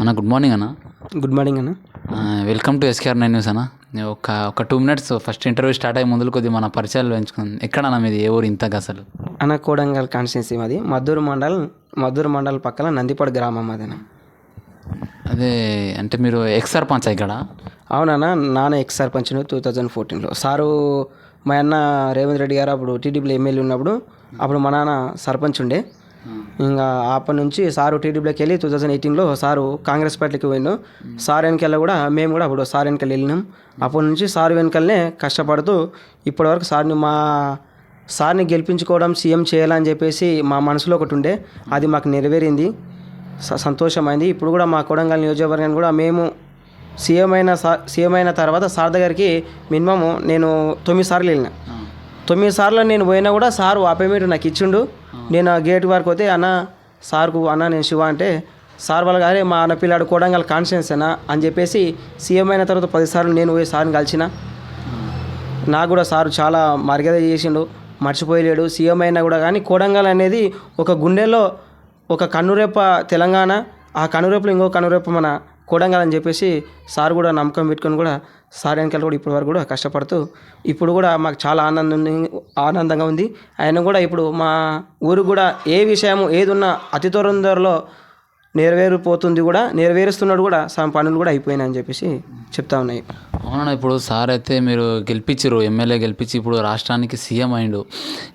అన్న good morning అన్న. Good morning అన్న. Welcome to SKR nine news అన్న. నేను ఒక ఒక two minutes first interview start అయ్యే ముందు కొద్దిగా మన పరిచయాలు పెంచుకుందాం. ఎక్కడన్నా మీది ఏ ఊరు ఇంతగా అసలు? అన్న కోడంగల్ కాన్స్టిట్యున్సీ మాది. మద్దూరు మండల్ మద్దూరు మండల్ పక్కన నందిపాడు గ్రామం అదేనా అదే అంటే మీరు ఎక్స్ సర్పంచ్ ఇక్కడ? అవునన్న నాన్న ఎక్స్ సర్పంచ్ టూ థౌజండ్ ఫోర్టీన్లో సారు మా అన్న రేవంత్ రెడ్డి గారు అప్పుడు టీడీపీలో ఎమ్మెల్యే ఉన్నప్పుడు అప్పుడు మా నాన్న సర్పంచ్ ఉండే. ఇంకా అప్పటి నుంచి సారు టీడీపీలోకి వెళ్ళి టూ థౌజండ్ ఎయిటీన్లో సారు కాంగ్రెస్ పార్టీకి పోయిండు. సార్ వెనకాల కూడా మేము కూడా అప్పుడు సార్ వెనకాల వెళ్ళినాం. అప్పటి నుంచి సార్ వెనకాలనే కష్టపడుతూ ఇప్పటివరకు సార్ని మా సార్ని గెలిపించుకోవడం సీఎం చేయాలని చెప్పేసి మా మనసులో ఒకటి ఉండే. అది మాకు నెరవేరింది. స- సంతోషమైంది. ఇప్పుడు కూడా మా కొడంగల్ నియోజకవర్గాన్ని కూడా మేము సీఎం అయిన సా- సీఎం అయిన తర్వాత సార్ దగ్గరికి మినిమము నేను తొమ్మిది సార్లు వెళ్ళిన. తొమ్మిది సార్లు నేను పోయినా కూడా సార్ అపాయింట్మెంట్ నాకు ఇచ్చిండు. నేను ఆ గేట్ వరకు పోతే అన్న సార్కు అన్న నేను శివ అంటే సార్ వాళ్ళ గారే మా అన్న పిల్లాడు కొడంగల్ కాన్ఫిడెన్స్ అన్న అని చెప్పేసి సీఎం అయిన తర్వాత పది సార్లు నేను పోయి సార్ని కలిసిన. నాకు కూడా సార్ చాలా మర్యాద చేసిండు మర్చిపోయలేడు. సీఎం అయినా కూడా కానీ కోడంగల్ అనేది ఒక గుండెలో ఒక కన్నురెప్ప తెలంగాణ ఆ కన్నురెప్పలో ఇంకో కన్నురెప్ప మన కోడంగల్ అని చెప్పేసి సార్ కూడా నమ్మకం పెట్టుకొని కూడా సార్ వెనకాల కూడా ఇప్పటి వరకు కూడా కష్టపడుతూ ఇప్పుడు కూడా మాకు చాలా ఆనందం ఆనందంగా ఉంది. ఆయన కూడా ఇప్పుడు మా ఊరు కూడా ఏ విషయం ఏది ఉన్నా అతి తొందరలో నెరవేరిపోతుంది కూడా నెరవేరుస్తున్నాడు కూడా సగం పనులు కూడా అయిపోయినాయి అని చెప్పేసి చెప్తా ఉన్నాయి. అవునన్నా ఇప్పుడు సార్ అయితే మీరు గెలిపించారు ఎమ్మెల్యే గెలిపించి ఇప్పుడు రాష్ట్రానికి సీఎం అయిండు.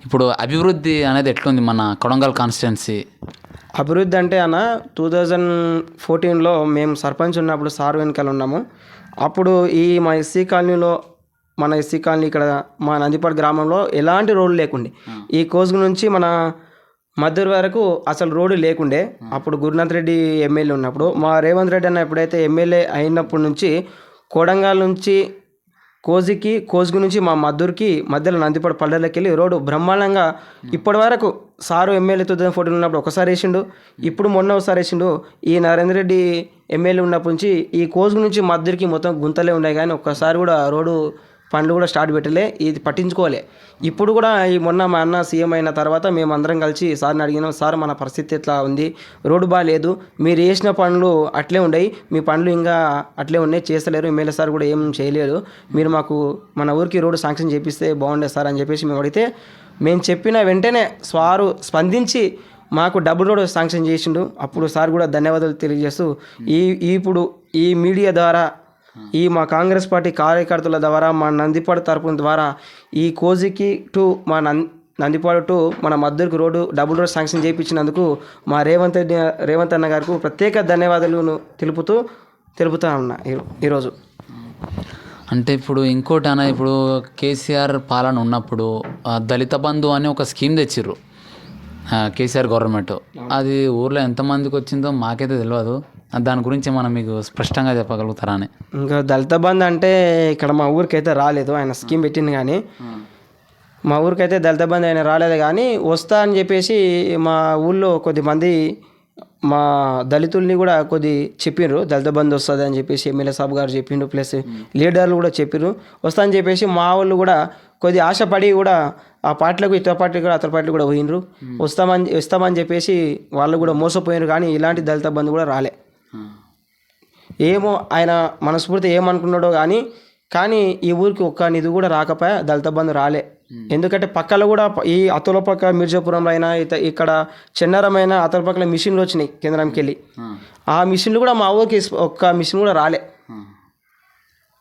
ఇప్పుడు అభివృద్ధి అనేది ఎట్లుంది మన కొడంగల్ కాన్స్టిట్యున్సీ? అభివృద్ధి అంటే అన్న టూ థౌజండ్ ఫోర్టీన్లో మేము సర్పంచ్ ఉన్నప్పుడు సార్ వెనకాల ఉన్నాము. అప్పుడు ఈ మా ఎస్సీ కాలనీలో మన ఎస్సీ కాలనీ ఇక్కడ మా నందిపాడు గ్రామంలో ఎలాంటి రోడ్లు లేకుండే. ఈ కోసుగు నుంచి మన మద్దూరు వరకు అసలు రోడ్డు లేకుండే. అప్పుడు గురునాథ్ రెడ్డి ఎమ్మెల్యే ఉన్నప్పుడు మా రేవంత్ రెడ్డి అన్న ఎప్పుడైతే ఎమ్మెల్యే అయినప్పటి నుంచి కోడంగల్ నుంచి కోజికి కోసుగు నుంచి మా మద్దూరుకి మధ్యలో నందిపాడు పల్లెల్లోకి వెళ్ళి రోడ్డు బ్రహ్మాండంగా ఇప్పటి వరకు sir MLA two thousand fourteen ఉన్నప్పుడు ఒకసారి వేసిండు ఇప్పుడు మొన్న ఒకసారి వేసిండు. ఈ నరేంద్ర రెడ్డి ఎమ్మెల్యే ఉన్నప్పటి నుంచి ఈ కోసుగు నుంచి మద్దూరికి మొత్తం గుంతలే ఉన్నాయి కానీ ఒక్కసారి కూడా రోడ్డు పనులు కూడా స్టార్ట్ పెట్టలే ఇది పట్టించుకోలే. ఇప్పుడు కూడా ఈ మొన్న మా అన్న సీఎం అయిన తర్వాత మేము అందరం కలిసి సార్ని అడిగినాం సార్ మన పరిస్థితి ఎట్లా ఉంది? రోడ్డు బాగాలేదు మీరు వేసిన పనులు అట్లే ఉన్నాయి మీ పనులు ఇంకా అట్లే ఉన్నాయి చేస్తలేరు ఎమ్మెల్యే సార్ కూడా ఏం చేయలేదు మీరు మాకు మన ఊరికి రోడ్డు శాంక్షన్ చేపిస్తే బాగుండే సార్ అని చెప్పేసి మేము అడిగితే మేము చెప్పిన వెంటనే సారు స్పందించి మాకు డబుల్ రోడ్ శాంక్షన్ చేసిండు. అప్పుడు సార్ కూడా ధన్యవాదాలు తెలియజేస్తూ ఈ ఇప్పుడు ఈ మీడియా ద్వారా ఈ మా కాంగ్రెస్ పార్టీ కార్యకర్తల ద్వారా మా నందిపాడు తరపున ద్వారా ఈ కోజికి టు మా నం నందిపాడు టు మన మద్దూరుకు రోడ్డు డబుల్ రోడ్ శాంక్షన్ చేయించినందుకు మా రేవంత్ అన్న రేవంత్ అన్న గారికి ప్రత్యేక ధన్యవాదాలు తెలుపుతూ తెలుపుతా ఉన్నా ఈరోజు అంటే ఇప్పుడు ఇంకోటి అన్న ఇప్పుడు కేసీఆర్ పాలన ఉన్నప్పుడు ఆ, దళిత బంధు అని ఒక స్కీమ్ తెచ్చిర్రు. కేసీఆర్ గవర్నమెంట్. అది ఊర్లో ఎంతమందికి వచ్చిందో మాకైతే తెలియదు దాని గురించి మనం మీకు స్పష్టంగా చెప్పగలుగుతారా అని. ఇంకా దళిత బంధు అంటే ఇక్కడ మా ఊరికి అయితే రాలేదు. ఆయన స్కీమ్ పెట్టింది కానీ. మా ఊరికైతే దళిత బంధు ఆయన రాలేదు కానీ వస్తా అని చెప్పేసి మా ఊళ్ళో కొద్దిమంది మా దళితుల్ని కూడా కొద్ది చెప్పిండ్రు దళిత బంధు వస్తుంది అని చెప్పేసి ఎమ్మెల్యే సాబ్ గారు చెప్పిండ్రు ప్లస్ లీడర్లు కూడా చెప్పిర్రు. వస్తా అని చెప్పేసి మా వాళ్ళు కూడా కొద్ది ఆశపడి కూడా ఆ పార్టీలకు ఇతర పార్టీ కూడా అతర పార్టీలు కూడా పోయినరు వస్తామని వస్తామని చెప్పేసి వాళ్ళు కూడా మోసపోయినారు కానీ ఇలాంటి దళిత బంధు కూడా రాలే. ఏమో ఆయన మనస్ఫూర్తి ఏమనుకున్నాడో కానీ కానీ ఈ ఊరికి ఒక్క నిధి కూడా రాకపోయా దళిత బంధు రాలే. ఎందుకంటే పక్కల కూడా ఈ అతుల పక్క మిర్జాపురంలో అయినా ఇక్కడ చెన్నారమైన అతల పక్కల మిషన్లు వచ్చినాయి కేంద్రంకి వెళ్ళి. ఆ మిషన్లు కూడా మా ఊరికి ఒక్క మిషన్ కూడా రాలే.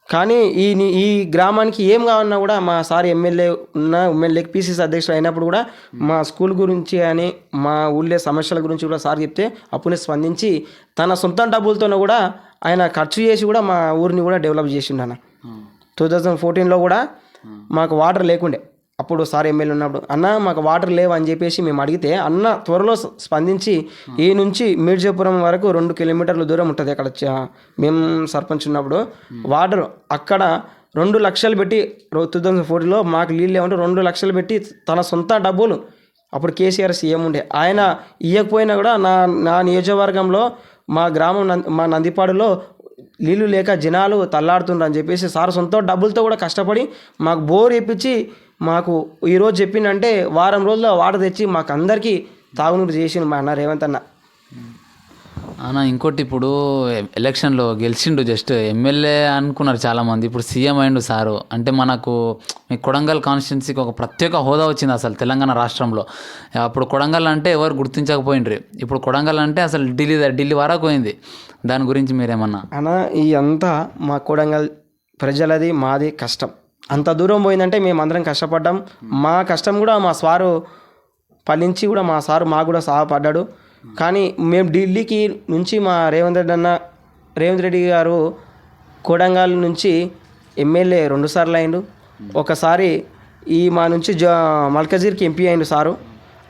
కానీ ఈ ఈ గ్రామానికి ఏం కావాలన్నా కూడా మా సార్ ఎమ్మెల్యే ఉన్న ఎమ్మెల్యేకి పీసీసీ అధ్యక్షుడు అయినప్పుడు కూడా మా స్కూల్ గురించి అని మా ఊళ్ళో సమస్యల గురించి కూడా సార్ చెప్తే అప్పుడే స్పందించి తన సొంత డబ్బులతో కూడా ఆయన ఖర్చు చేసి కూడా మా ఊరిని కూడా డెవలప్ చేసిండు అన్న. టూ థౌజండ్ ఫోర్టీన్లో కూడా మాకు వాటర్ లేకుండే. అప్పుడు సార్ ఎమ్మెల్యే ఉన్నప్పుడు అన్న మాకు వాటర్ లేవు అని చెప్పేసి మేము అడిగితే అన్న త్వరలో స్పందించి ఈ నుంచి మీర్జాపురం వరకు రెండు కిలోమీటర్ల దూరం ఉంటుంది అక్కడ మేము సర్పంచ్ ఉన్నప్పుడు. వాటర్ అక్కడ రెండు లక్షలు పెట్టి టూ థౌజండ్ ఫోర్టీలో మాకు నీళ్ళు లేవంటే రెండు లక్షలు పెట్టి తన సొంత డబ్బులు. అప్పుడు కేసీఆర్ సీఎం ఉండే. ఆయన ఇవ్వకపోయినా కూడా నా నా నియోజకవర్గంలో మా గ్రామం మా నందిపాడులో నీళ్ళు లేక జనాలు తల్లాడుతుండ్రు అని చెప్పేసి సార్ సొంత డబ్బులతో కూడా కష్టపడి మాకు బోర్ ఇప్పించి మాకు ఈరోజు చెప్పిండంటే వారం రోజుల్లో వాటర్ తెచ్చి మాకు అందరికీ తాగునీరు చేసిండు మా అన్న రేవంత్ అన్న. అన్న ఇంకోటి ఇప్పుడు ఎలక్షన్లో గెలిచిండు జస్ట్ ఎమ్మెల్యే అనుకున్నారు చాలామంది. ఇప్పుడు సీఎం అయిండు సారు. అంటే మనకు మీ కొడంగల్ కాన్స్టిట్యున్సీకి ఒక ప్రత్యేక హోదా వచ్చింది అసలు తెలంగాణ రాష్ట్రంలో. అప్పుడు కొడంగల్ అంటే ఎవరు గుర్తించకపోయిండ్రి? ఇప్పుడు కొడంగల్ అంటే అసలు ఢిల్లీ ఢిల్లీ వరకు పోయింది. దాని గురించి మీరేమన్నా? అన్న ఈ అంతా మా కొడంగల్ ప్రజలది మాది కష్టం. అంత దూరం పోయిందంటే మేము అందరం కష్టపడ్డాం. మా కష్టం కూడా మా సారు ఫలించి కూడా మా సారు మాకు కూడా సహాయపడ్డాడు. కానీ మేము ఢిల్లీకి నుంచి మా రేవంత్ రెడ్డి అన్న రేవంత్ రెడ్డి గారు కోడంగల్ నుంచి ఎమ్మెల్యే రెండుసార్లు అయిండు. ఒకసారి ఈ మా నుంచి జ మల్కజీర్కి ఎంపీ అయిండు సారు.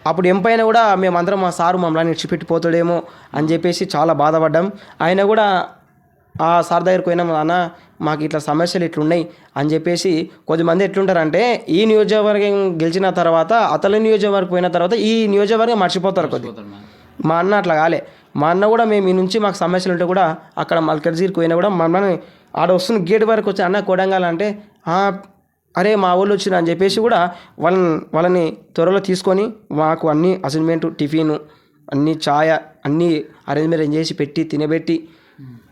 అప్పుడు ఎంపైన కూడా మేమందరం మా సారు మమ్మల్ని ఇడిచిపెట్టిపోతాడేమో అని చెప్పేసి చాలా బాధపడ్డాం. ఆయన కూడా ఆ సార్ దగ్గరికి పోయినాం అన్న మాకు ఇట్లా సమస్యలు ఇట్లున్నాయి అని చెప్పేసి కొద్దిమంది ఎట్లుంటారంటే ఈ నియోజకవర్గం గెలిచిన తర్వాత అతల నియోజకవర్గం పోయిన తర్వాత ఈ నియోజకవర్గం మర్చిపోతారు కొద్ది. మా అన్న అట్లా కాలే. మా అన్న కూడా మేము ఈ నుంచి మాకు సమస్యలు ఉంటే కూడా అక్కడ మల్కర్జీకి పోయినా కూడా మమ్మల్ని ఆడ వస్తున్న గేట్ వరకు వచ్చి అన్న కొడంగల్ అంటే "ఆ, అరే మా ఊళ్ళు వచ్చిన అని చెప్పేసి కూడా వాళ్ళని వాళ్ళని త్వరలో తీసుకొని మాకు అన్ని అసైన్మెంట్ టిఫిన్ అన్ని ఛాయ అన్నీ అరేంజ్మెంట్ చేసి పెట్టి తినబెట్టి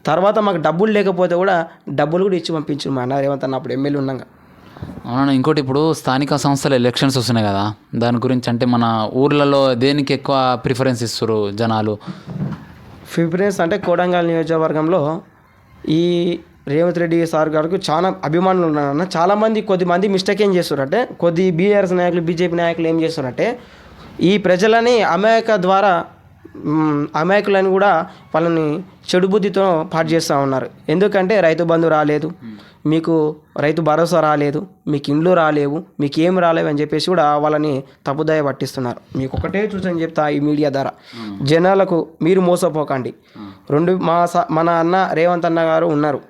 తర్వాత మాకు డబ్బులు లేకపోతే కూడా డబ్బులు కూడా ఇచ్చి పంపించు మా అన్న రేవంత్ అన్న అప్పుడు ఎమ్మెల్యే ఉన్నాక అవునా ఇంకోటి ఇప్పుడు స్థానిక సంస్థల ఎలక్షన్స్ వస్తున్నాయి కదా దాని గురించి అంటే మన ఊర్లలో దేనికి ఎక్కువ ప్రిఫరెన్స్ ఇస్తారు జనాలు? ప్రిఫరెన్స్ అంటే కోడంగల్ నియోజకవర్గంలో ఈ రేవంత్ రెడ్డి సార్ గారికి చాలా అభిమానులు ఉన్నారన్న. చాలామంది కొద్దిమంది మిస్టేక్ ఏం చేస్తారంటే కొద్ది బీఆర్ఎస్ నాయకులు బీజేపీ నాయకులు ఏం చేస్తారంటే ఈ ప్రజలని అమాయక ద్వారా అమాయకులని కూడా వాళ్ళని చెడు బుద్ధితో పాటు చేస్తూ ఉన్నారు. ఎందుకంటే రైతు బంధు రాలేదు. మీకు రైతు భరోసా రాలేదు. మీకు ఇండ్లు రాలేవు. మీకు ఏం రాలేవు అని చెప్పేసి కూడా వాళ్ళని తప్పుదాయ పట్టిస్తున్నారు. మీకు ఒకటే చూసని చెప్తా ఈ మీడియా ద్వారా. జనాలకు మీరు మోసపోకండి. రెండు మా స- మన అన్న రేవంత్ అన్న గారు ఉన్నారు.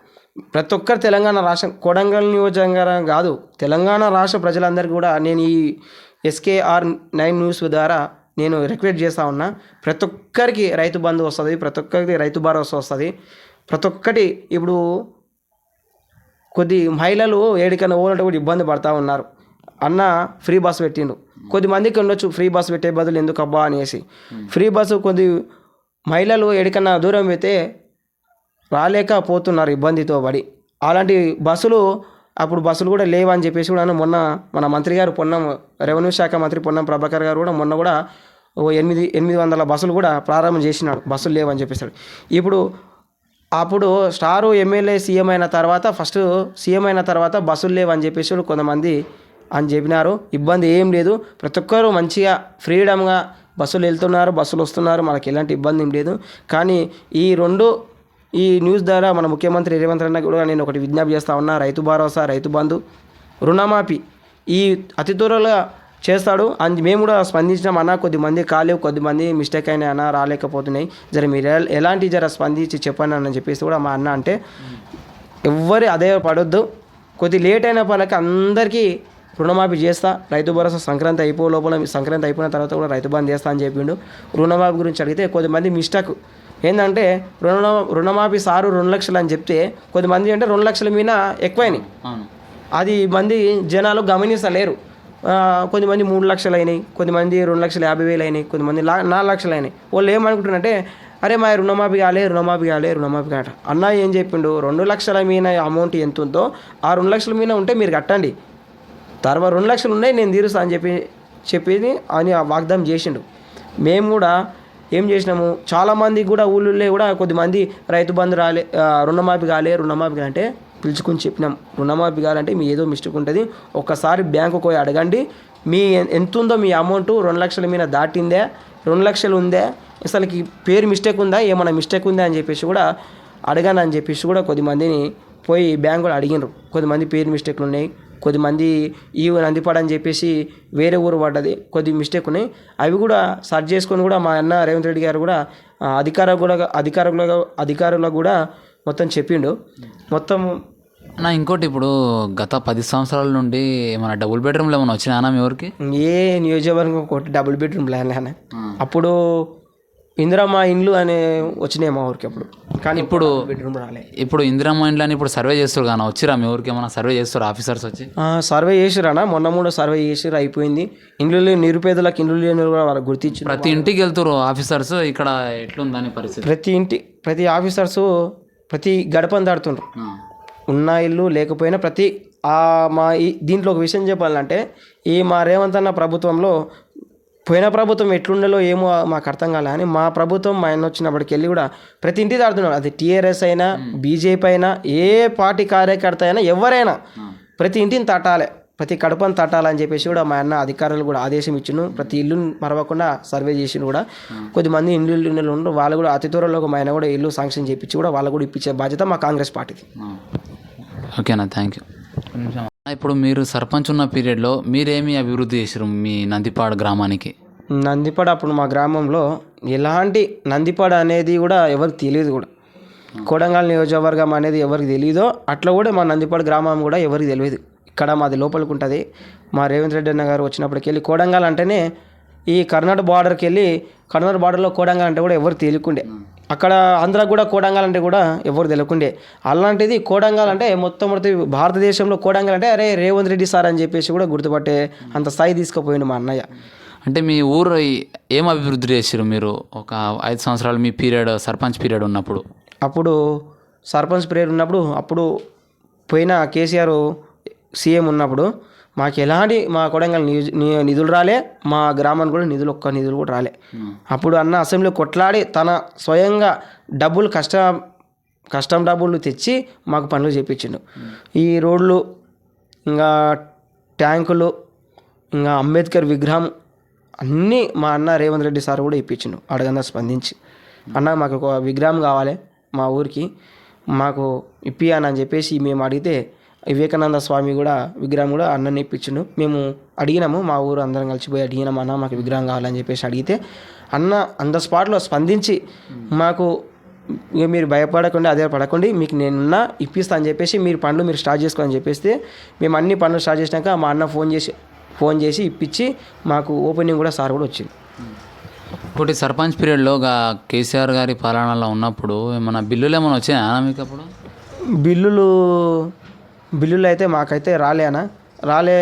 ప్రతి ఒక్కరు తెలంగాణ రాష్ట్రం కొడంగల్ నియోజకవర్గం కాదు తెలంగాణ రాష్ట్ర ప్రజలందరికీ కూడా నేను ఈ ఎస్కేఆర్ నైన్ న్యూస్ ద్వారా నేను రిక్వెస్ట్ చేస్తా ఉన్నా ప్రతి ఒక్కరికి రైతు బంధు వస్తుంది ప్రతి ఒక్కరికి రైతు భరోసా వస్తుంది. ప్రతి ఒక్కటి ఇప్పుడు కొద్ది మహిళలు ఏడికన్నా పోవాలంటే కూడా ఇబ్బంది పడతా ఉన్నారు. అన్న ఫ్రీ బస్ పెట్టిండు. కొద్ది మందికి ఉండొచ్చు ఫ్రీ బస్ పెట్టే బదులు ఎందుకు అబ్బా అనేసి. ఫ్రీ బస్సు కొద్ది మహిళలు ఎడికన్నా దూరం పెడితే రాలేకపోతున్నారు ఇబ్బందితో పడి. అలాంటి బస్సులు అప్పుడు బస్సులు కూడా లేవని చెప్పేసి కూడా మొన్న మన మంత్రి గారు పొన్నం రెవెన్యూ శాఖ మంత్రి పొన్నం ప్రభాకర్ గారు కూడా మొన్న కూడా ఓ ఎనిమిది ఎనిమిది వందల బస్సులు కూడా ప్రారంభం చేసినాడు. బస్సులు లేవని చెప్పేసాడు. ఇప్పుడు అప్పుడు స్టారు ఎమ్మెల్యే సీఎం అయిన తర్వాత ఫస్ట్ సీఎం అయిన తర్వాత బస్సులు లేవని చెప్పేసి కొంతమంది అని చెప్పినారు. ఇబ్బంది ఏం లేదు. ప్రతి ఒక్కరూ మంచిగా ఫ్రీడమ్గా బస్సులు వెళ్తున్నారు బస్సులు వస్తున్నారు. మనకి ఎలాంటి ఇబ్బంది ఏం లేదు. కానీ ఈ రెండు ఈ న్యూస్ ద్వారా మన ముఖ్యమంత్రి రేవంత్ రెడ్డి కూడా నేను ఒకటి విజ్ఞప్తి చేస్తా ఉన్నా. రైతు భరోసా రైతు బంధు రుణమాఫీ ఈ అతి త్వరలో చేస్తాడు. అని మేము కూడా స్పందించినాం అన్న కొద్దిమంది కాలేవు కొద్దిమంది మిస్టేక్ అయినా అన్న రాలేకపోతున్నాయి. జర మీరు ఎలాంటి జర స్పందించి చెప్పండి అని చెప్పేసి కూడా మా అన్న అంటే ఎవ్వరి అదే పడొద్దు. కొద్ది లేట్ అయిన పనులకి అందరికీ రుణమాఫీ చేస్తా. రైతు భరోసా సంక్రాంతి అయిపో లోపల సంక్రాంతి అయిపోయిన తర్వాత కూడా రైతు బంద్ చేస్తా అని చెప్పిండు. రుణమాఫీ గురించి అడిగితే కొద్దిమంది మిస్టేక్ ఏంటంటే రుణ రుణమాఫీ సారు రెండు లక్షలు అని చెప్తే కొద్దిమంది అంటే రెండు లక్షల మీద ఎక్కువైనాయి. అది మంది జనాలు గమనిస్తలేరు. కొంతమంది మూడు లక్షలు అయినాయి కొంతమంది రెండు లక్షల యాభై వేలు అయినాయి కొంతమంది నాలుగు లక్షలు అయినాయి వాళ్ళు ఏమనుకుంటున్నారంటే అరే మా రుణమాఫీ కాలే రుణమాఫీ కాలే రుణమాఫీ కాట అన్న ఏం చెప్పిండు? రెండు లక్షల మీద అమౌంట్ ఎంత ఉందో ఆ రెండు లక్షల మీద ఉంటే మీరు కట్టండి. తర్వాత రెండు లక్షలు ఉన్నాయి నేను తీరుస్తా అని చెప్పి చెప్పేది అని వాగ్దానం చేసిండు. మేము కూడా ఏం చేసినాము? చాలామంది కూడా ఊళ్ళో కూడా కొద్దిమంది రైతు బంధు రాలే రుణమాఫీ కాలే రుణమాఫీ అంటే పిలుచుకొని చెప్పినాం. రుణమాఫీ కావాలంటే మీ ఏదో మిస్టేక్ ఉంటుంది. ఒక్కసారి బ్యాంకు పోయి అడగండి. మీ ఎంత ఉందో మీ అమౌంట్ రెండు లక్షల మీద దాటిందే రెండు లక్షలు ఉందే అసలుకి పేరు మిస్టేక్ ఉందా ఏమైనా మిస్టేక్ ఉందా అని చెప్పేసి కూడా అడగానని అని చెప్పేసి కూడా కొద్దిమందిని పోయి బ్యాంక్ కూడా అడిగినారు. కొద్దిమంది పేరు మిస్టేక్లు ఉన్నాయి. కొద్దిమంది ఈ ఊరు నందిపాడు అని చెప్పేసి వేరే ఊరు పడ్డది. కొద్ది మిస్టేక్ ఉన్నాయి. అవి కూడా సర్చ్ చేసుకొని కూడా మా అన్న రేవంత్ రెడ్డి గారు కూడా అధికార కూడా అధికారులుగా అధికారులకు కూడా మొత్తం చెప్పిండు. మొత్తం నా ఇంకోటి ఇప్పుడు గత పది సంవత్సరాల నుండి మన డబుల్ బెడ్రూమ్లో ఏమైనా వచ్చినాయా మీ ఊరికి? ఏ నియోజకవర్గం ఒకటి డబుల్ బెడ్రూమ్ అన్న. అప్పుడు ఇందిరమ్మ ఇండ్లు అనే వచ్చినాయి మా ఊరికి అప్పుడు. కానీ ఇప్పుడు బెడ్రూమ్ రాలే. ఇప్పుడు ఇందిరా మైండ్లని ఇప్పుడు సర్వే చేస్తారు కానీ వచ్చిరా మీ ఊరికి ఏమైనా సర్వే చేస్తారు ఆఫీసర్స్ వచ్చి? ఆ, సర్వే చేసిరానా మొన్న మూడో సర్వే చేసిరు అయిపోయింది. ఇండ్లు లేని నిరుపేదలకు ఇండ్లు లేని కూడా వాళ్ళకి గుర్తించారు ప్రతి ఇంటికి వెళ్తారు ఆఫీసర్స్ ఇక్కడ ఎట్లుందని పరిస్థితి? ప్రతి ఇంటి ప్రతి ఆఫీసర్స్ ప్రతి గడపని దాడుతుండ్రు. ఉన్న ఇల్లు లేకపోయినా ప్రతి మా ఈ దీంట్లో ఒక విషయం చెప్పాలంటే ఈ మా రేవంత్ అన్న ప్రభుత్వంలో పోయిన ప్రభుత్వం ఎట్లుండలో ఏమో మాకు అర్థం కాలే అని మా ప్రభుత్వం మా ఆయన వచ్చినప్పటికి వెళ్ళి కూడా ప్రతి ఇంటి దాడుతున్నాడు అది టీఆర్ఎస్ అయినా బీజేపీ అయినా ఏ పార్టీ కార్యకర్త అయినా ఎవరైనా ప్రతి ఇంటిని తట్టాలి. ప్రతి కడపను తట్టాలని చెప్పేసి కూడా మా అన్న అధికారులు కూడా ఆదేశం ఇచ్చిన ప్రతి ఇల్లుని మరవకుండా సర్వే చేసిన కూడా. కొద్దిమంది ఇండ్లు ఇల్లు ఉండరు. వాళ్ళు కూడా అతి త్వరలో మా ఆయన కూడా ఇల్లు శాంక్షన్ చేయించి కూడా వాళ్ళు కూడా ఇప్పించే బాధ్యత మా కాంగ్రెస్ పార్టీది. ఓకేనా థ్యాంక్ యూ ఇప్పుడు మీరు సర్పంచ్ ఉన్న పీరియడ్లో మీరేమి అభివృద్ధి చేసారు మీ నందిపాడు గ్రామానికి? నందిపాడ అప్పుడు మా గ్రామంలో ఎలాంటి నందిపాడ అనేది కూడా ఎవరికి తెలియదు కూడా. కోడంగల్ నియోజకవర్గం అనేది ఎవరికి తెలియదో అట్లా కూడా మా నందిపాడ గ్రామం కూడా ఎవరికి తెలియదు ఇక్కడ మాది లోపలికి ఉంటుంది. మా రేవంత్ రెడ్డి అన్న గారు వచ్చినప్పటికి వెళ్ళి కోడంగల్ అంటేనే ఈ కర్ణాటక బార్డర్కి వెళ్ళి కర్ణాటక బార్డర్లో కోడంగల్ అంటే కూడా ఎవరు తెలియకుండే. అక్కడ ఆంధ్ర కూడా కోడంగల్ అంటే కూడా ఎవరు తెలియకుండే. అలాంటిది కోడంగల్ అంటే మొత్తం మొత్తం భారతదేశంలో కోడంగల్ అంటే అరే రేవంత్ రెడ్డి సార్ అని చెప్పేసి కూడా గుర్తుపట్టే అంత స్థాయి తీసుకుపోయిండు మా అన్నయ్య. అంటే మీ ఊరు ఏం అభివృద్ధి చేసారు మీరు? ఒక ఐదు సంవత్సరాలు మీ పీరియడ్ సర్పంచ్ పీరియడ్ ఉన్నప్పుడు. అప్పుడు సర్పంచ్ ప్రేయర్ ఉన్నప్పుడు అప్పుడు పోయిన కేసీఆర్ సీఎం ఉన్నప్పుడు మాకు ఎలాంటి మా కొడంగల్ నిధులు రాలే మా గ్రామానికి కూడా నిధులు ఒక్క నిధులు కూడా రాలే. అప్పుడు అన్న అసెంబ్లీ కొట్లాడి తన స్వయంగా డబ్బులు కష్ట కష్టం డబ్బులు తెచ్చి మాకు పనులు చేయించిండు ఈ రోడ్లు ఇంకా ట్యాంకులు ఇంకా అంబేద్కర్ విగ్రహం అన్నీ మా అన్న రేవంత్ రెడ్డి సార్ కూడా ఇప్పించిండు అడగందా స్పందించి. అన్న మాకు ఒక విగ్రహం కావాలి మా ఊరికి మాకు ఇప్పియని చెప్పేసి మేము అడిగితే వివేకానంద స్వామి కూడా విగ్రహం కూడా అన్నని ఇప్పించిండు. మేము అడిగినాము మా ఊరు అందరం కలిసిపోయి అడిగినాము అన్న మాకు విగ్రహం కావాలని చెప్పేసి అడిగితే అన్న అంద స్పాట్లో స్పందించి మాకు ఇక మీరు భయపడకుండా అదే పడకండి మీకు నేనున్నా ఇప్పిస్తా అని చెప్పేసి మీరు పనులు మీరు స్టార్ట్ చేసుకోని చెప్పేస్తే మేము అన్ని పనులు స్టార్ట్ చేసినాక మా అన్న ఫోన్ చేసి ఫోన్ చేసి ఇప్పించి మాకు ఓపెనింగ్ కూడా సార్ కూడా వచ్చింది. ఈ సర్పంచ్ పీరియడ్లో కేసీఆర్ గారి పాలనలో ఉన్నప్పుడు ఏమన్నా బిల్లులు ఏమైనా వచ్చాయా మీకు అప్పుడు? బిల్లులు బిల్లులు అయితే మాకైతే రాలేనా రాలే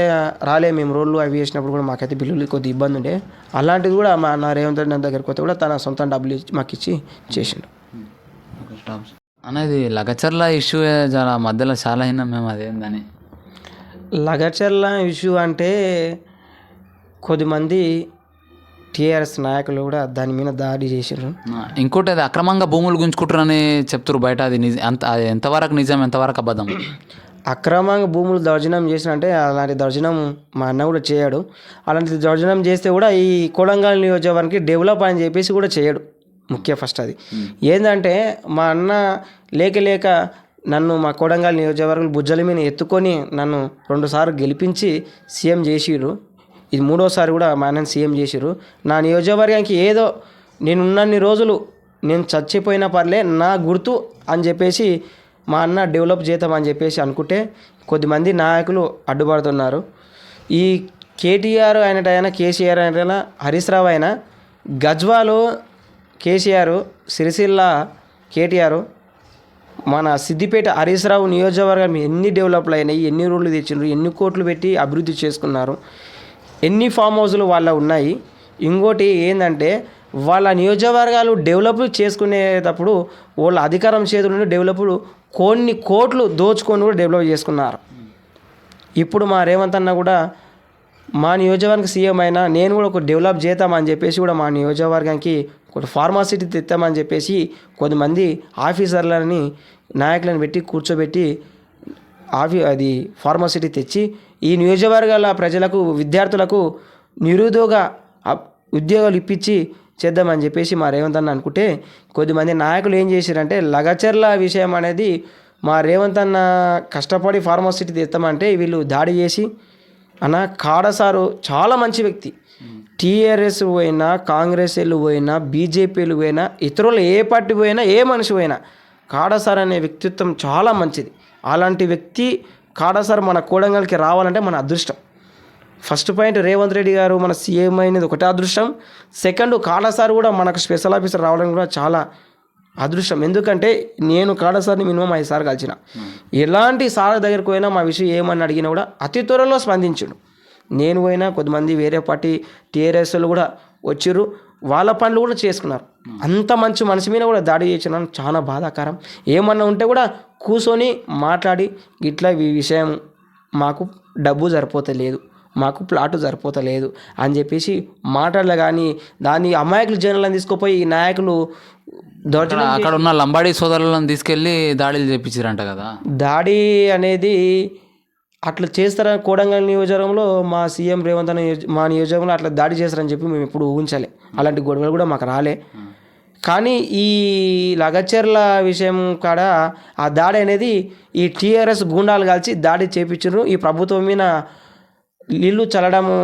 రాలే మేము రోడ్లు అవి వేసినప్పుడు కూడా మాకైతే బిల్లులు కొద్ది ఇబ్బంది ఉండే. అలాంటిది కూడా మా నా రేవంత్ రెడ్డి దగ్గరికి పోతే కూడా తన సొంత డబ్బులు ఇచ్చి మాకు ఇచ్చి చేసిండు. అనేది లగచర్ల ఇష్యూ చాలా మధ్యలో చాలా అయినా మేము అదేందని లగచర్ల ఇష్యూ అంటే కొద్దిమంది టీఆర్ఎస్ నాయకులు కూడా దాని మీద దాడి చేసారు ఇంకోటి అది అక్రమంగా భూములు గుంజుకుంటారని చెప్తారు బయట. అది నిజ ఎంత అది ఎంతవరకు నిజం ఎంతవరకు అబద్ధం? అక్రమంగా భూములు దౌర్జన్యం చేసినంటే అలాంటి దౌర్జన్యం మా అన్న కూడా చేయడు. అలాంటి దౌర్జన్యం చేస్తే కూడా ఈ కొడంగల్ నియోజకవర్గానికి డెవలప్ అని చెప్పేసి కూడా చేయడు. ముఖ్య ఫస్ట్ అది. ఏంటంటే మా అన్న లేక లేక నన్ను మా కొడంగల్ నియోజకవర్గం బుజ్జల మీద ఎత్తుకొని నన్ను రెండుసార్లు గెలిపించి సీఎం చేసిరు ఇది మూడోసారి కూడా మా అన్నని సీఎం చేసిరు నా నియోజకవర్గానికి ఏదో నేను ఉన్నన్ని రోజులు నేను చచ్చిపోయినా పర్లే నా గుర్తు అని చెప్పేసి మా అన్న డెవలప్ చేద్దామని చెప్పేసి అనుకుంటే కొద్దిమంది నాయకులు అడ్డుపడుతున్నారు. ఈ కేటీఆర్ అయినటైనా కేసీఆర్ అయినా హరీష్ రావు అయినా గజ్వాలు కేసీఆర్ సిరిసిల్ల కేటీఆర్ మన సిద్దిపేట హరీష్ రావు నియోజకవర్గం ఎన్ని డెవలప్లు అయినాయి ఎన్ని రోడ్లు తెచ్చినారు ఎన్ని కోట్లు పెట్టి అభివృద్ధి చేసుకున్నారు ఎన్ని ఫామ్ హౌస్లు వాళ్ళ ఉన్నాయి. ఇంకోటి ఏంటంటే వాళ్ళ నియోజకవర్గాలు డెవలప్ చేసుకునేటప్పుడు వాళ్ళ అధికారం చేతుల డెవలప్డ్ కొన్ని కోట్లు దోచుకొని కూడా డెవలప్ చేసుకున్నారు. ఇప్పుడు మా రేవంత్ అన్న కూడా మా నియోజకవర్గం సీఎం అయినా నేను కూడా ఒక డెవలప్ చేద్దామని చెప్పేసి కూడా మా నియోజకవర్గానికి ఒక ఫార్మాసిటీ తెస్తామని చెప్పేసి కొంతమంది ఆఫీసర్లని నాయకులను పెట్టి కూర్చోబెట్టి ఆఫీ అది ఫార్మాసిటీ తెచ్చి ఈ నియోజకవర్గాల ప్రజలకు విద్యార్థులకు నిరుద్యోగ ఉద్యోగాలు ఇప్పించి చేద్దామని చెప్పేసి మా రేవంత్ అన్న అనుకుంటే కొద్దిమంది నాయకులు ఏం చేశారంటే లగచర్ల విషయం అనేది మా రేవంత్ అన్న కష్టపడి ఫార్మాసిటీ తెస్తామంటే వీళ్ళు దాడి చేసి అన్న కాడ సారు చాలా మంచి వ్యక్తి. టీఆర్ఎస్ పోయినా కాంగ్రెస్ వాళ్ళు పోయినా బీజేపీలు పోయినా ఇతరులు ఏ పార్టీ పోయినా ఏ మనిషి పోయినా కాడసార్ అనే వ్యక్తిత్వం చాలా మంచిది. అలాంటి వ్యక్తి కాడసార్ మన కోడంగల్కి రావాలంటే మన అదృష్టం. ఫస్ట్ పాయింట్ రేవంత్ రెడ్డి గారు మన సీఎం అయినది ఒకటే అదృష్టం. సెకండ్ కాళా కూడా మనకు స్పెషల్ ఆఫీసర్ రావడం కూడా చాలా అదృష్టం. ఎందుకంటే నేను కాడసార్ని మినిమం ఐదు సార్లు కలిసిన. ఎలాంటి సార్ దగ్గరికి పోయినా మా విషయం ఏమని అడిగినా కూడా అతి త్వరలో స్పందించుడు. నేను పోయినా కొద్దిమంది వేరే పార్టీ టీఆర్ఎస్లు కూడా వచ్చిర్రు. వాళ్ళ పనులు కూడా చేసుకున్నారు. అంత మంచి మనిషి మీద కూడా దాడి చేసిన చాలా బాధాకరం. ఏమన్నా ఉంటే కూడా కూర్చొని మాట్లాడి ఇట్లా ఈ విషయం మాకు డబ్బు సరిపోతలేదు. మాకు ప్లాటు సరిపోతలేదు అని చెప్పేసి మాట్లాడలే కానీ దాన్ని అమాయకులు జనాలను తీసుకుపోయి ఈ నాయకులు అక్కడ ఉన్న లంబాడీ సోదరులను తీసుకెళ్ళి దాడులు చేపించారంట కదా. దాడి అనేది అట్లా చేస్తారని కోడంగల్ నియోజకవర్గంలో? మా సీఎం రేవంత్ అనే మా నియోజకవర్గంలో అట్లా దాడి చేస్తారని చెప్పి మేము ఎప్పుడు ఊహించలే. అలాంటి గొడవలు కూడా మాకు రాలే. కానీ ఈ లగచర్ల విషయం కాడ ఆ దాడి అనేది ఈ టీఆర్ఎస్ గూండాలు కలిసి దాడి చేపించారు ఈ ప్రభుత్వం మీద నీళ్ళు చల్లడము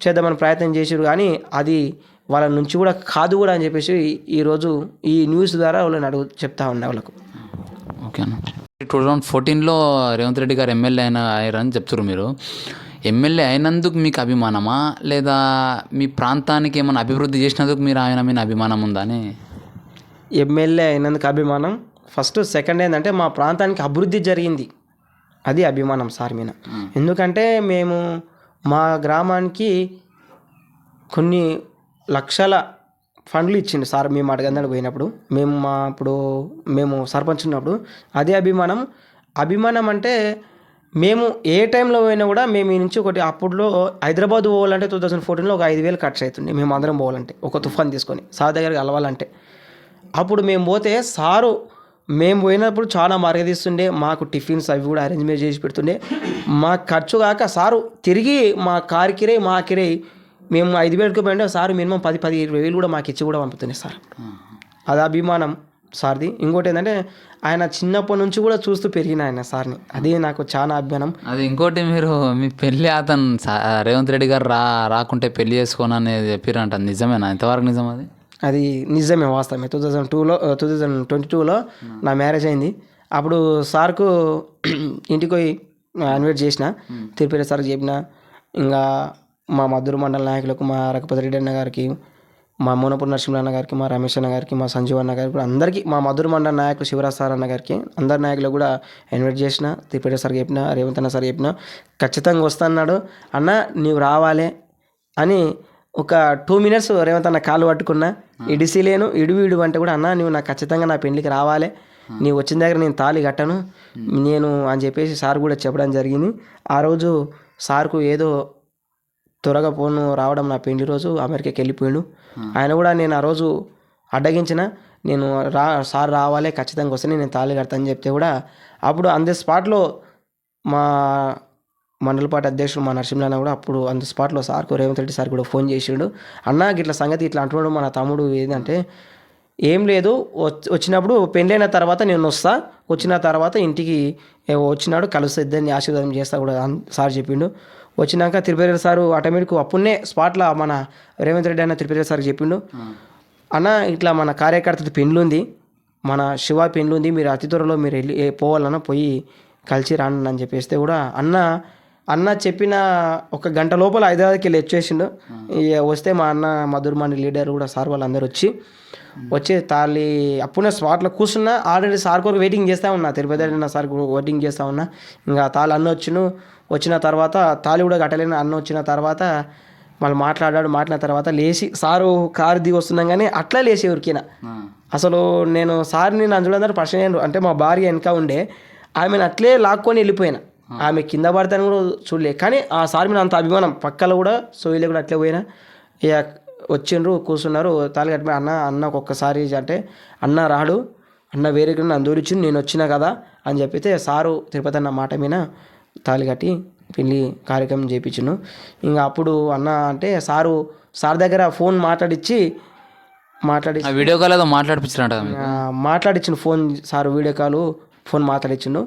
చేద్దామని ప్రయత్నం చేసారు కానీ అది వాళ్ళ నుంచి కూడా కాదు కూడా అని చెప్పేసి ఈరోజు ఈ న్యూస్ ద్వారా వాళ్ళని అడుగు చెప్తా ఉన్నా వాళ్ళకు. ఓకే అన్న. టూ థౌజండ్ ఫోర్టీన్లో రేవంత్ రెడ్డి గారు ఎమ్మెల్యే అయిన అయ్యారని చెప్తారు మీరు. ఎమ్మెల్యే అయినందుకు మీకు అభిమానమా? లేదా మీ ప్రాంతానికి ఏమైనా అభివృద్ధి చేసినందుకు మీరు ఆయన మీద అభిమానం ఉందా అని? ఎమ్మెల్యే అయినందుకు అభిమానం. ఫస్ట్ సెకండ్ ఏంటంటే మా ప్రాంతానికి అభివృద్ధి జరిగింది. అది అభిమానం సార్ మీద. ఎందుకంటే మేము మా గ్రామానికి కొన్ని లక్షల ఫండ్లు ఇచ్చిండు సార్ మేము అడగందని పోయినప్పుడు. మేము మా ఇప్పుడు మేము సర్పంచ్ ఉన్నప్పుడు అదే అభిమానం. అభిమానం అంటే మేము ఏ టైంలో పోయినా కూడా మేము ఈ నుంచి ఒకటి అప్పుడులో హైదరాబాద్ పోవాలంటే టూ థౌజండ్ ఫోర్టీన్లో ఒక ఐదు వేలు ఖర్చు అవుతుంది మేము అందరం పోవాలంటే ఒక తుఫాన్ తీసుకొని. సార్ దగ్గర కలవాలంటే. అప్పుడు మేము పోతే సారు మేము పోయినప్పుడు చాలా మరగదీస్తుండే మాకు టిఫిన్స్ అవి కూడా అరేంజ్మెంట్ చేసి పెడుతుండే. మా ఖర్చు కాక సారు తిరిగి మా కారు కిరే మా కిరే మేము ఐదు వేలకు పోయిండే సారు మినిమం పది పది ఇరవై వేలు కూడా మాకు ఇచ్చి కూడా పంపుతుండే సార్. అది అభిమానం సార్ది. ఇంకోటి ఏంటంటే ఆయన చిన్నప్పటి నుంచి కూడా చూస్తూ పెరిగిన ఆయన సార్ని. అది నాకు చాలా అభిమానం. అది ఇంకోటి మీరు మీ పెళ్ళి అతను రేవంత్ రెడ్డి గారు రా రాకుంటే పెళ్ళి చేసుకోనని చెప్పారంట. నిజమేనా? ఎంతవరకు నిజం అది? అది నిజమే వాస్తవమే. టూ థౌజండ్ టూలో టూ థౌజండ్ ట్వంటీ టూలో నా మ్యారేజ్ అయింది. అప్పుడు సార్కు ఇంటికి పోయి ఇన్వైట్ చేసిన తిరుపతి సార్కి చెప్పిన ఇంకా మా మధుర మండల నాయకులకు మా రఘుపతి రెడ్డి అన్న గారికి మా మోనపూర్ నరసింహ అన్న గారికి మా రమేష్ అన్న గారికి మా సంజీవ్ అన్న గారికి కూడా అందరికీ మా మధుర మండల నాయకులు శివరాజ్ సార్ అన్న గారికి అందరి నాయకులు కూడా ఇన్వైట్ చేసిన తిరుపతి సార్ చెప్పిన రేవంత్ అన్న సార్ చెప్పిన ఖచ్చితంగా వస్తా అన్నాడు అన్న నీవు రావాలి అని ఒక టూ మినిట్స్ రేవంత్ అన్న కాలు పట్టుకున్నా ఇడిసిలేను ఇడు ఇడు అంటే కూడా అన్న నువ్వు నాకు ఖచ్చితంగా నా పెళ్ళికి రావాలి. నీ వచ్చిన దగ్గర నేను తాళి కట్టను. నేను అని చెప్పేసి సార్ కూడా చెప్పడం జరిగింది. ఆ రోజు సార్కు ఏదో త్వరగా పోను రావడం నా పెళ్ళి రోజు అమెరికాకి వెళ్ళిపోయాడు. ఆయన కూడా నేను ఆ రోజు అడ్డగించిన నేను రా సార్ రావాలి ఖచ్చితంగా వస్తే నేను తాళి కడతాను చెప్తే కూడా అప్పుడు అందే స్పాట్లో మా మండలపాటి అధ్యక్షుడు మా నరసింహన్న కూడా అప్పుడు అంత స్పాట్లో సార్కు రేవంత్ రెడ్డి సార్ కూడా ఫోన్ చేసిండు. అన్న ఇట్లా సంగతి ఇట్లా అంటున్నాడు మన తమ్ముడు ఏంటంటే ఏం లేదు వచ్చినప్పుడు పెళ్ళైన తర్వాత నేను వస్తా వచ్చిన తర్వాత ఇంటికి వచ్చినాడు కలుస్తా ఇద్దరిని ఆశీర్వాదం చేస్తా కూడా సార్ చెప్పిండు. వచ్చినాక తిరుపతి సారు ఆటోమేటిక్ అప్పుడే స్పాట్లో మన రేవంత్ రెడ్డి అన్న తిరుపతి సార్ చెప్పిండు. అన్న ఇట్లా మన కార్యకర్తది పెండ్లు ఉంది మన శివ పెండ్లు ఉంది మీరు అతి త్వరలో మీరు వెళ్ళి పోవాలన్నా పోవాలన్న పోయి కలిసి రాను అని చెప్పేస్తే కూడా అన్న అన్న చెప్పిన ఒక గంట లోపల హైదరాబాద్కి వెళ్ళి వచ్చేసిండు. వస్తే మా అన్న మధురమాని లీడర్ కూడా సార్ వాళ్ళందరూ వచ్చి వచ్చి తాళి అప్పుడే స్పాట్లో కూర్చున్నా ఆల్రెడీ సార్ కొరకు వెయిటింగ్ చేస్తూ ఉన్నా తిరుపతి వెళ్ళిన సార్ వెయిటింగ్ చేస్తూ ఉన్నా. ఇంకా తాళి అన్న వచ్చిను వచ్చిన తర్వాత తాళి కూడా కట్టలేని అన్న వచ్చిన తర్వాత మళ్ళీ మాట్లాడాడు. మాట్లాడిన తర్వాత లేచి సారు కారు దిగి వస్తున్నాం కానీ అట్లా లేచి ఎవరికైనా అసలు నేను సార్ని నన్ను పరిచయం అయ్యాను. అంటే మా భార్య వెనక ఉండే. ఆమెను అట్లే లాక్కొని వెళ్ళిపోయినా. ఆమె కింద పడతాను కూడా చూడలే. కానీ ఆ సార్ మీద అంత అభిమానం పక్కల కూడా సోయిలే కూడా అట్లే పోయినా. ఇక వచ్చిండ్రు కూర్చున్నారు. తాళి కట్టిపోయి అన్న అన్న ఒక్కొక్కసారి అంటే అన్న రాడు అన్న వేరే నన్ను దూరిచ్చి నేను వచ్చినా కదా అని చెప్పితే సారు తిరుపతి అన్న మాట మీద తాళి కట్టి పెళ్ళి కార్యక్రమం చేయించును ఇంకా అప్పుడు అన్న అంటే సారు సార్ దగ్గర ఫోన్ మాట్లాడిచ్చి మాట్లాడి వీడియో కాల్ ఏదో మాట్లాడిపించారంట? ఆ, మాట్లాడిచ్చిన phone sir video call phone మాట్లాడిచ్చిండు.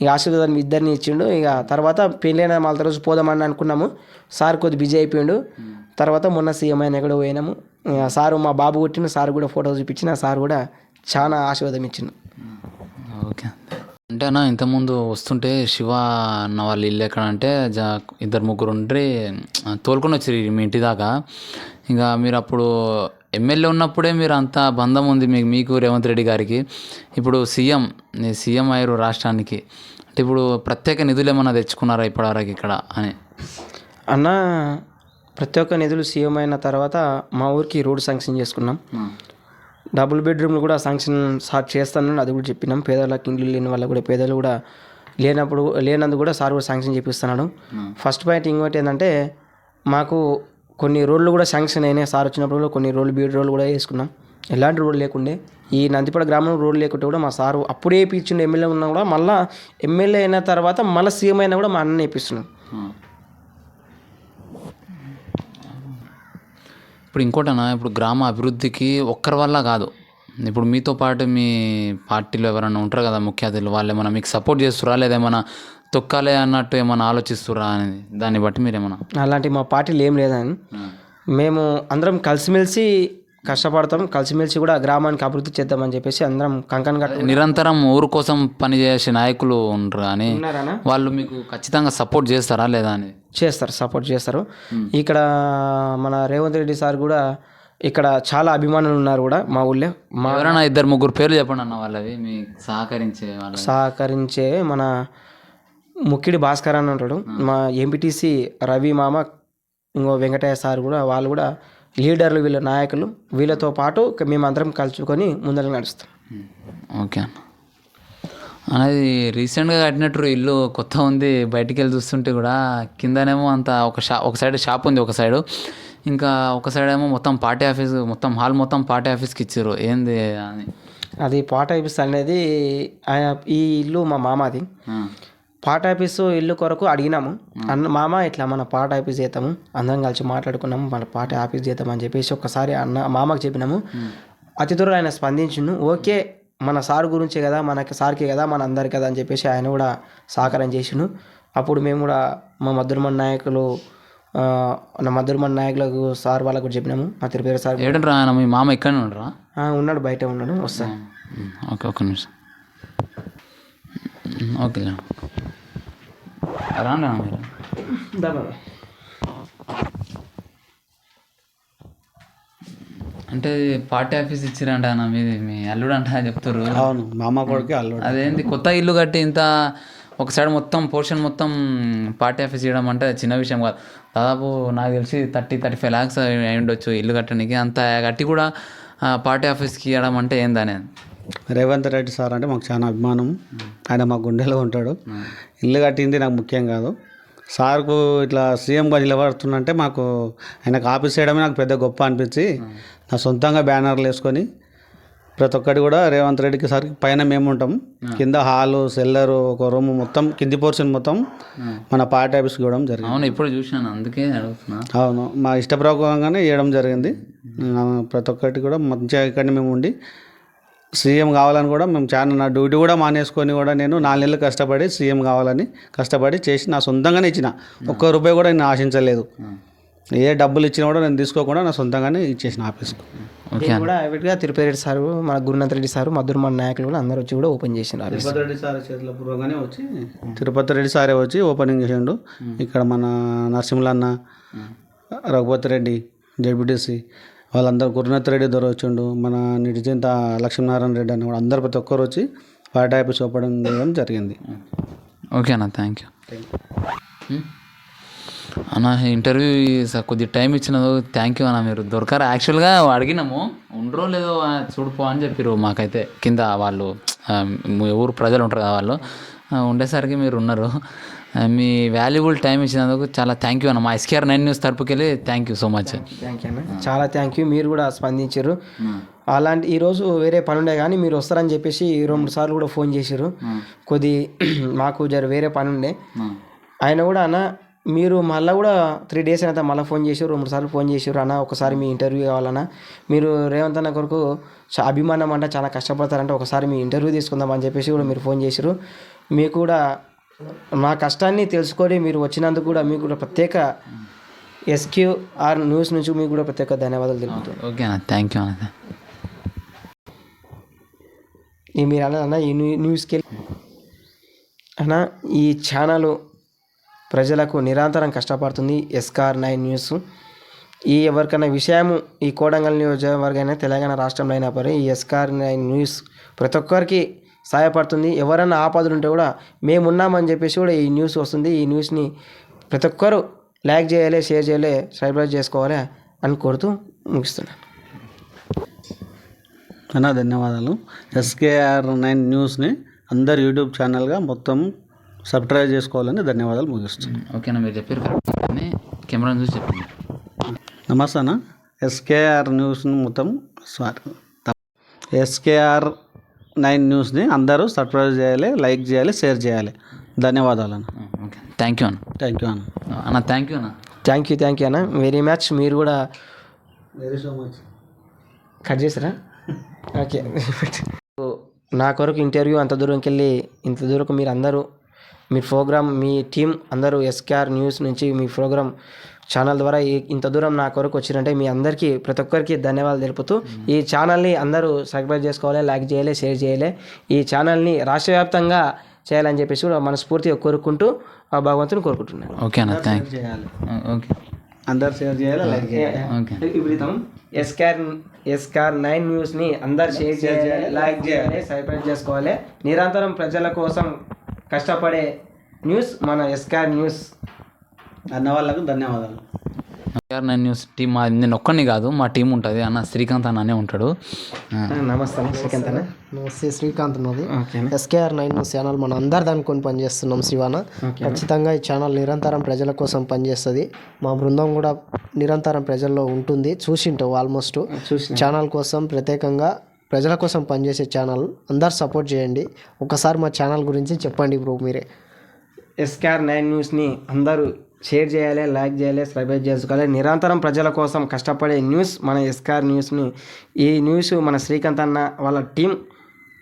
ఇక ఆశీర్వాదం ఇద్దరిని ఇచ్చిండు. ఇక తర్వాత పెళ్ళైన మళ్ళీ రోజు పోదామని అనుకున్నాము. సార్ కొద్ది బిజీ అయిపోయిండు. తర్వాత మొన్న సీఎం అయిన ఎక్కడ పోయినాము. ఇక సారు మా బాబు కొట్టిన సార్ కూడా ఫోటో చూపించిన. సార్ కూడా చాలా ఆశీర్వాదం ఇచ్చిండు. ఓకే. అంటే అన్న ఇంతకుముందు వస్తుంటే శివ అన్న వాళ్ళ ఇల్లు ఎక్కడ అంటే జా ఇద్దరు ముగ్గురు ఉంటే తోలుకొని వచ్చారు మీ ఇంటి దాకా. ఇంకా మీరు అప్పుడు ఎమ్మెల్యే ఉన్నప్పుడే మీరు అంత బంధం ఉంది మీకు మీకు రేవంత్ రెడ్డి గారికి. ఇప్పుడు సీఎం సీఎం అయ్యారు రాష్ట్రానికి. అంటే ఇప్పుడు ప్రత్యేక నిధులు ఏమైనా తెచ్చుకున్నారా ఇప్పటివరకు ఇక్కడ అని? అన్న ప్రతి ఒక్క నిధులు సీఎం అయిన తర్వాత మా ఊరికి రోడ్ శాంక్షన్ చేసుకున్నాం. డబుల్ బెడ్రూమ్లు కూడా శాంక్షన్ స్టార్ట్ చేస్తానని అది కూడా చెప్పినాం. పేదలకు ఇండ్లు లేని వాళ్ళకు కూడా పేదలు కూడా లేనప్పుడు లేనందుకు కూడా సార్ కూడా శాంక్షన్ చేపిస్తున్నాడు. ఫస్ట్ పాయింట్ ఇంకోటి ఏంటంటే మాకు కొన్ని రోడ్లు కూడా శాంక్షన్ అయినాయి. సార్ వచ్చినప్పుడు కొన్ని రోడ్లు బీడ్ రోడ్లు కూడా వేసుకున్నాం. ఎలాంటి రోడ్లు లేకుండే. ఈ నందిపడ గ్రామంలో రోడ్లు లేకుంటే కూడా మా సారు అప్పుడే వేయించిండు ఎమ్మెల్యే ఉన్నా కూడా మళ్ళీ ఎమ్మెల్యే అయిన తర్వాత మళ్ళీ సీఎం అయినా కూడా మా అన్న వేయిస్తున్నాం ఇప్పుడు ఇంకోటనా ఇప్పుడు గ్రామ అభివృద్ధికి ఒక్కరి వల్ల కాదు. ఇప్పుడు మీతో పాటు మీ పార్టీలో ఎవరైనా ఉంటారు కదా ముఖ్య అతిథులు వాళ్ళు ఏమైనా మీకు సపోర్ట్ చేస్తురా లేదా ఏమైనా తొక్కాలే అన్నట్టు ఏమైనా ఆలోచిస్తురా అనేది దాన్ని బట్టి మీరు ఏమైనా అలాంటి మా పార్టీలు ఏం లేదని మేము అందరం కలిసిమెలిసి కష్టపడతాం. కలిసిమెలిసి కూడా గ్రామానికి అభివృద్ధి చేద్దామని చెప్పేసి అందరం కట్టు నిరంతరం ఊరు కోసం పనిచేసే నాయకులు ఉండరు కానీ ఉన్నారనా? వాళ్ళు మీకు ఖచ్చితంగా సపోర్ట్ చేస్తారా లేదా అని? చేస్తారు సపోర్ట్ చేస్తారు. ఇక్కడ మన రేవంత్ రెడ్డి సార్ కూడా ఇక్కడ చాలా అభిమానులు ఉన్నారు కూడా మా ఊళ్ళో. మా ఎవరైనా ఇద్దరు ముగ్గురు పేర్లు చెప్పండి అన్న వాళ్ళవి మీకు సహకరించే వాళ్ళు సహకరించే మన ముక్కిడి భాస్కర్ అని ఉంటాడు. మా ఎంపీటీసీ రవి మామ ఇంకో వెంకటయ్య సార్ కూడా వాళ్ళు కూడా లీడర్లు వీళ్ళ నాయకులు. వీళ్ళతో పాటు మేమందరం కలుసుకొని ముందర నడుస్తాం. ఓకే అన్న. అనేది రీసెంట్గా కట్టినట్టు ఇల్లు కొత్త ఉంది బయటికి వెళ్ళి చూస్తుంటే కూడా కిందనేమో అంత ఒక షా ఒక సైడ్ షాప్ ఉంది ఒక సైడు. ఇంకా ఒక సైడ్ ఏమో మొత్తం పార్టీ ఆఫీస్ మొత్తం హాల్ మొత్తం పార్టీ ఆఫీస్కి ఇచ్చారు. ఏంది అని. అది పాట ఆఫీస్ అనేది ఈ ఇల్లు మా మామాది. పాట ఆఫీసు ఇల్లు కొరకు అడిగినాము. అన్న మామ ఇట్లా మన పాట ఆఫీస్ చేద్దాము అందరం కలిసి మాట్లాడుకున్నాము మన పాట ఆఫీస్ చేద్దాం అని చెప్పేసి ఒకసారి అన్న మామకు చెప్పినాము. అతి త్వరలో ఆయన స్పందించును ఓకే మన సార్ గురించే కదా మనకి సార్కే కదా మన అందరికి కదా అని చెప్పేసి ఆయన కూడా సహకారం చేసిండు. అప్పుడు మేము కూడా మా మధురమన్ నాయకులు ఆ, నా మధురమన్ నాయకులకు సార్ వాళ్ళకు కూడా చెప్పినాము. మా తిరుపతి సార్. ఏడంట్రా ఆయన మీ మామ ఇక్కడనే ఉండరా? ఆ, ఉన్నాడు బయట ఉన్నాడు వస్తా. ఓకే ఒక్క నిమిషం. ఓకే రాండి అన్న మీరు? అంటే పార్టీ ఆఫీస్ ఇచ్చిరంట అన్న మీది మీ అల్లుడు అంట చెప్తారు అవును మా అమ్మ కొడుకు అల్లుడు. అదేంటి కొత్త ఇల్లు కట్టి ఇంత ఒక సైడ్ మొత్తం పోర్షన్ మొత్తం పార్టీ ఆఫీస్ చేయడం అంటే చిన్న విషయం కాదు. దాదాపు నాకు తెలిసి థర్టీ థర్టీ ఫైవ్ ల్యాక్స్ అయి ఉండొచ్చు ఇల్లు కట్టడానికి. అంత కట్టి కూడా పార్టీ ఆఫీస్కి ఇవ్వడం అంటే ఏందనేది రేవంత్ రెడ్డి సార్ అంటే మాకు చాలా అభిమానం. ఆయన మా గుండెలో ఉంటాడు. ఇల్లు కట్టింది నాకు ముఖ్యం కాదు. సార్కు ఇట్లా సీఎంగా నిలబడుతుందంటే మాకు ఆయనకు ఆఫీస్ చేయడమే నాకు పెద్ద గొప్ప అనిపించి నా సొంతంగా బ్యానర్లు వేసుకొని ప్రతి ఒక్కటి కూడా రేవంత్ రెడ్డికి సార్కి పైన మేము ఉంటాం. కింద హాలు సెల్లరు ఒక రూమ్ మొత్తం కింది పోర్షన్ మొత్తం మన పార్టీ ఆఫీస్కి ఇవ్వడం జరిగింది. అవును ఇప్పుడు చూసాను అందుకే అడుగుతున్నా. అవును మా ఇష్టప్రకారంగానే చేయడం జరిగింది. ప్రతి ఒక్కటి కూడా మంచిగా ఇక్కడ మేము ఉండి సీఎం కావాలని కూడా మేము చాలా నా డ్యూటీ కూడా మానేసుకొని కూడా నేను నాలుగు నెలలు కష్టపడి సీఎం కావాలని కష్టపడి చేసి నా సొంతంగానే ఇచ్చిన. ఒక్క రూపాయి కూడా నేను ఆశించలేదు. ఏ డబ్బులు ఇచ్చినా కూడా నేను తీసుకోకుండా నా సొంతంగానే ఇచ్చేసిన ఆఫీస్కు. దీన్ని కూడా తిరుపతి రెడ్డి సారు మన గురునాథ్ రెడ్డి సారు మధురమన్ నాయకులు కూడా అందరూ వచ్చి కూడా ఓపెన్ చేసినారు ఆఫీస్ తిరుపతి రెడ్డి సార్ చేతుల పూర్వగానే వచ్చి తిరుపతి రెడ్డి సారే వచ్చి ఓపెనింగ్ చేసిండు. ఇక్కడ మన నరసింహలన్న రఘుపతి రెడ్డి జడ్బిటిసి వాళ్ళందరూ గురునాథ్ రెడ్డి దొర వచ్చిండు. మన నిడిచింత లక్ష్మీనారాయణ రెడ్డి అని కూడా అందరు ప్రతి ఒక్కరు వచ్చి పార్టీ ఆఫీస్ ఓపెన్ చేయడం జరిగింది. ఓకే అన్న థ్యాంక్ యూ అన్న ఇంటర్వ్యూ కొద్ది టైం ఇచ్చినందుకు థ్యాంక్ యూ అన్న మీరు. దొరకారు? యాక్చువల్గా అడిగినాము. ఉండరో లేదో చూడుపో అని చెప్పారు మాకైతే. కింద వాళ్ళు ఊరు ప్రజలు ఉంటారు కదా వాళ్ళు. ఉండేసరికి మీరు ఉన్నారు. మీ వాల్యుబుల్ టైం ఇచ్చినందుకు చాలా థ్యాంక్ యూ అన్న. మా ఎస్కేఆర్ నైన్ న్యూస్ తరపుకి వెళ్ళి thank you so much thank you అన్న. చాలా థ్యాంక్ యూ మీరు కూడా స్పందించారు అలాంటి ఈరోజు వేరే పని ఉండే కానీ మీరు వస్తారని చెప్పేసి రెండు సార్లు కూడా ఫోన్ చేశారు కొద్ది మాకు జర వేరే పని ఉండే. ఆయన కూడా అన్న మీరు మళ్ళీ కూడా త్రీ డేస్ అయినా మళ్ళీ ఫోన్ చేసారు రెండు సార్లు ఫోన్ చేసారు అన్న ఒకసారి మీ ఇంటర్వ్యూ కావాలన్నా. మీరు రేవంత్ అన్న కొరకు అభిమానం అంటే చాలా కష్టపడతారంటే ఒకసారి మీ ఇంటర్వ్యూ తీసుకుందాం అని చెప్పేసి కూడా మీరు ఫోన్ చేశారు మీకు కూడా మా కష్టాన్ని తెలుసుకొని మీరు వచ్చినందుకు కూడా మీకు కూడా ప్రత్యేక ఎస్క్యూ ఆర్ న్యూస్ నుంచి మీకు కూడా ప్రత్యేక ధన్యవాదాలు తెలుపుతున్నాను. ఓకే అన్న థ్యాంక్ యూ అన్న. ఈ మీరు అన్న అన్న ఈ న్యూ- న్యూస్కి అన్న ఈ ఛానల్ ప్రజలకు నిరంతరం కష్టపడుతుంది. SKR nine news. ఈ ఎవరికైనా విషయము ఈ కోడంగల్ నియోజకవర్గం తెలంగాణ రాష్ట్రంలో అయినా పరి ఈ ఎస్కార్ నైన్ న్యూస్ ప్రతి ఒక్కరికి సహాయపడుతుంది ఎవరైనా ఆపదలు ఉంటే కూడా మేము ఉన్నామని చెప్పేసి కూడా ఈ న్యూస్ వస్తుంది. ఈ న్యూస్ని ప్రతి ఒక్కరు లైక్ చేయాలి షేర్ చేయాలి సబ్స్క్రైబ్ చేసుకోవాలి అని కోరుతూ ముగిస్తున్నాను. అన్న ధన్యవాదాలు. ఎస్కేఆర్ నైన్ న్యూస్ని అందరు యూట్యూబ్ ఛానల్గా మొత్తం సబ్స్క్రైబ్ చేసుకోవాలని ధన్యవాదాలు ముగిస్తున్నాను. ఓకేనా మీరు చెప్పారు కరెక్ట్. కానీ కెమెరాని చూసి చెప్పండి. నమస్తే అన్న ఎస్కేఆర్ న్యూస్ని మొత్తం సారీ ఎస్కేఆర్ నైన్ న్యూస్ని అందరూ సబ్స్క్రైబ్ చేయాలి లైక్ చేయాలి షేర్ చేయాలి. ధన్యవాదాలు అన్న ఓకే. థ్యాంక్ యూ అన్న. థ్యాంక్ యూ అన్న అన్న థ్యాంక్ యూ అన్న. థ్యాంక్ యూ థ్యాంక్ యూ అన్న. వెరీ మచ్ మీరు కూడా వెరీ సో మచ్ కట్ చేసారా ఓకే. నా కొరకు ఇంటర్వ్యూ అంత దూరంకి వెళ్ళి ఇంత దూరకు మీరు అందరూ మీ ప్రోగ్రామ్ మీ టీం అందరూ ఎస్కేఆర్ న్యూస్ నుంచి మీ ప్రోగ్రామ్ ఛానల్ ద్వారా ఈ- ఇంత దూరం నా కొరకు వచ్చిరంటే మీ అందరికీ ప్రతి ఒక్కరికి ధన్యవాదాలు తెలుపుతూ ఈ ఛానల్ని అందరూ సబ్స్క్రైబ్ చేసుకోవాలి లైక్ చేయాలి షేర్ చేయాలి. ఈ ఛానల్ని రాష్ట్ర వ్యాప్తంగా చేయాలని చెప్పేసి కూడా మనస్ఫూర్తిగా కోరుకుంటూ ఆ భగవంతుని కోరుకుంటున్నాను. ఓకే అన్న థ్యాంక్ చేయాలి. ఓకే. అందరు షేర్ చేయాలి లైక్ చేయాలి? ఎస్కార్ ఎస్కార్ నైన్ న్యూస్ని అందరు షేర్ చేయాలి లైక్ చేయాలి. సబ్స్క్రైబ్ చేసుకోవాలి. నిరంతరం ప్రజల కోసం కష్టపడే న్యూస్ మన ఎస్కార్ న్యూస్. అన్న వాళ్ళకు ధన్యవాదాలు ఆర్ నైన్ న్యూస్ టీం మా నేను ఒక్కడిని కాదు మా టీం ఉంటుంది. అన్న శ్రీకాంత్ అన్న అనే ఉంటాడు నమస్తే శ్రీకాంత్ అన్న. నమస్తే శ్రీకాంత్ నాది okay SKR nine news channel మన అందరు అనుకొని పనిచేస్తున్నాం శివాన. ఖచ్చితంగా ఈ ఛానల్ నిరంతరం ప్రజల కోసం పనిచేస్తుంది. మా బృందం కూడా నిరంతరం ప్రజల్లో ఉంటుంది. చూసింటావు ఆల్మోస్ట్. ఛానల్ కోసం ప్రత్యేకంగా ప్రజల కోసం పనిచేసే ఛానల్ అందరు సపోర్ట్ చేయండి. ఒకసారి మా ఛానల్ గురించి చెప్పండి బ్రో మీరే. ఎస్కేఆర్ నైన్ న్యూస్ని అందరూ షేర్ చేయాలి లైక్ చేయాలి సబ్స్క్రైబ్ చేసుకోవాలి. నిరంతరం ప్రజల కోసం కష్టపడే న్యూస్ మన ఎస్కేఆర్ న్యూస్ని ఈ న్యూస్ మన శ్రీకాంత్ అన్న వాళ్ళ టీం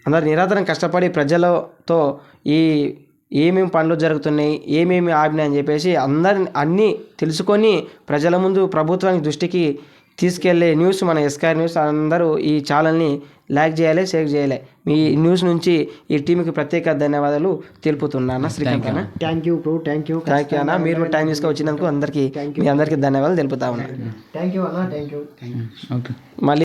అందరు నిరంతరం కష్టపడి ప్రజలతో ఈ ఏమేమి పనులు జరుగుతున్నాయి ఏమేమి ఆగినాయి అని చెప్పేసి అందరిని అన్నీ తెలుసుకొని ప్రజల ముందు ప్రభుత్వానికి దృష్టికి తీసుకెళ్ళే న్యూస్ మన ఎస్కేఆర్ న్యూస్ అందరూ ఈ ఛానల్ని లైక్ చేయాలి షేర్ చేయాలి. మీ న్యూస్ నుంచి ఈ టీంకి ప్రత్యేక ధన్యవాదాలు తెలుపుతున్నాను శ్రీకాంత్ అన్న. Thank you bro thank you thank you అన్న. మీరు టైం తీసుకొని వచ్చినందుకు అందరికీ మీ అందరికీ ధన్యవాదాలు తెలుపుతా ఉన్నాను. థ్యాంక్ యూ అన్న. థ్యాంక్ యూ మళ్ళీ